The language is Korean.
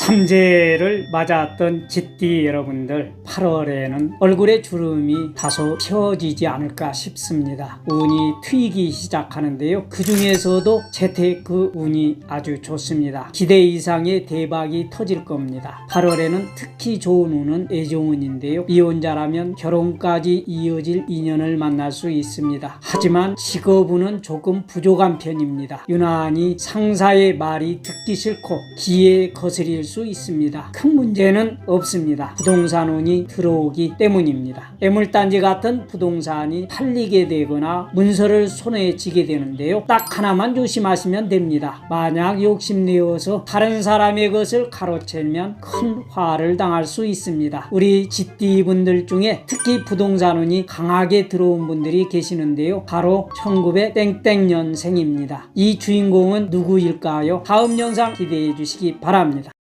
삼재를 맞았던 쥐띠 여러분들 8월에는 얼굴에 주름이 다소 펴지지 않을까 싶습니다. 운이 트이기 시작하는데요. 그 중에서도 재테크 운이 아주 좋습니다. 기대 이상의 대박이 터질 겁니다. 8월에는 특히 좋은 운은 애정운인데요. 이혼자라면 결혼까지 이어질 인연을 만날 수 있습니다. 하지만 직업운은 조금 부족한 편입니다. 유난히 상사의 말이 듣기 싫고 기에 거스릴 수 있습니다. 큰 문제는 없습니다. 부동산 운이 들어오기 때문입니다. 애물단지 같은 부동산이 팔리게 되거나 문서를 손에 쥐게 되는데요. 딱 하나만 조심하시면 됩니다. 만약 욕심내어서 다른 사람의 것을 가로채면 큰 화를 당할 수 있습니다. 우리 쥐띠 분들 중에 특히 부동산 운이 강하게 들어온 분들이 계시는데요. 바로 1900 땡땡년생입니다. 이 주인공은 누구일까요? 다음 영상 기대해 주시기 바랍니다.